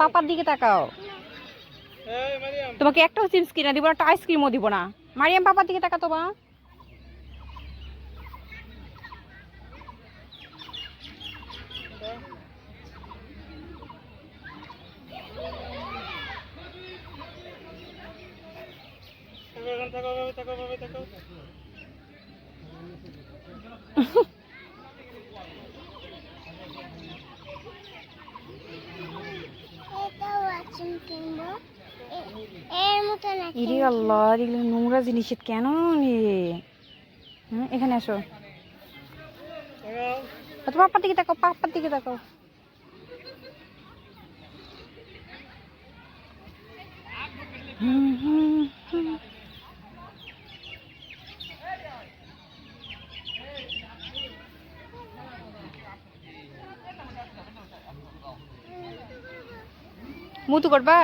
পাপার দিকে তাকাও। তোমাকে একটাও চিপস কিনে দিব না একটা আইসক্রিমও দিব না। মারিয়াম, পাপার দিকে তাকা তো মা। এটাও আইসক্রিম কিনবো এর মতো না ইরে আল্লাহ এগুলো নোংরা জিনিস কেন হ্যাঁ এখানে আসো। তোমার পাপার দিকে তাকাও পাপার দিকে তাকাও। হুম, হুম। মুতু করবা?